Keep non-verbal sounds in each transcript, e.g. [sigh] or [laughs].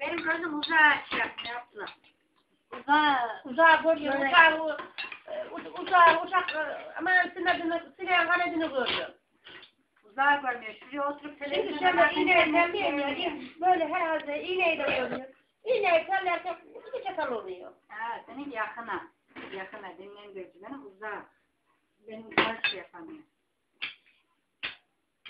Benim gözüm uzağa şey yaptı? Uzağa. Uzağa Böyle. uzağa, e, u- uzağa, uçak, e, aman sinedini, sineğin kanedini görüyor. Uzağa görmüyor. Şuraya oturup Şimdi şöyle bakınca iğneyi görüyor? böyle herhalde iğneyi de görüyor. İğneyi tellerken bir çakal oluyor. Ha, senin yakına. Yakına, dinlen gözü. Benim uzağa. Benim uzağa şey yapamıyor.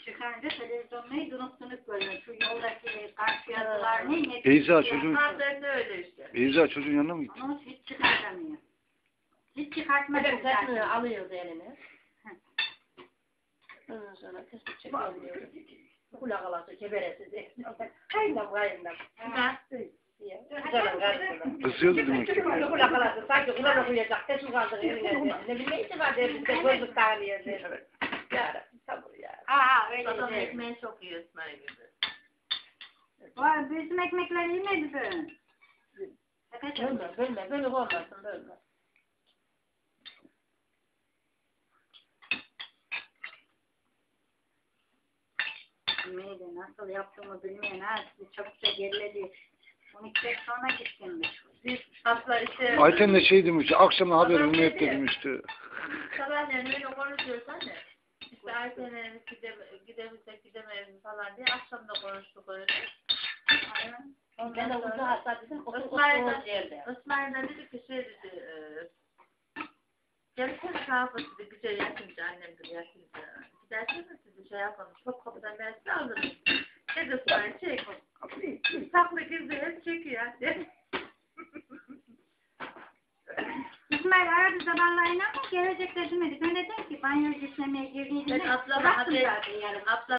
Çıkınca televizyonda dunup dunup görüyor. Şu yoldaki karşı yazılar ne? ne Beyza, çocuğun- de öyle işte. Beyza çocuğun yanına mı gitti? Hiç çıkartamıyor. Hiç çıkartmaz. Böyle zaten. kesmiyor, alıyoruz eline. Ondan sonra kesip çekiyor diyor. Kulak alası, keberesi diye. [laughs] Kayınlam, kayınlam. Ha. diye. Güzel karşısında. Kızıyordu demek ki. Kulak alası, sanki kulak okuyacak. Kaldı eline. Ne bileyim itibar der, bizde gözlük sabır ya. Ha ha öyle Adam değil. ekmeği çok yiyor İsmail gibi. Vay bizim ekmekler yemedi böyle. Şaka Bölme, bölme, bölük olmasın, bölme. Yemeği de nasıl yaptığımı bilmeyen ha. Çabukça geriledi. 12 sene sonra gittimmiş. Biz asla işte Ayten de şey demişti, akşam haber de demişti. sabahleyin öyle konuşuyoruz anne. İşte Ayten'e gideme, gidemezsek gidemeyiz falan diye akşam da konuştuk öyle. Ben de uzun de, yerde. İsmail de dedi ki şey dedi, e, gelsene sahafı dedi, güzel yatınca annem dedi yatınca. Gidersene dedi şey yapalım, çok kapıdan dersi alırım. Dedi İsmail çek. Saklı girdi, çekiyor. [laughs] İsmail aradı sabahlayın ama gelecek de demedi. Ben de dedim ki banyo işlemeye girdiğinde Ben haber, zaten yarın. abla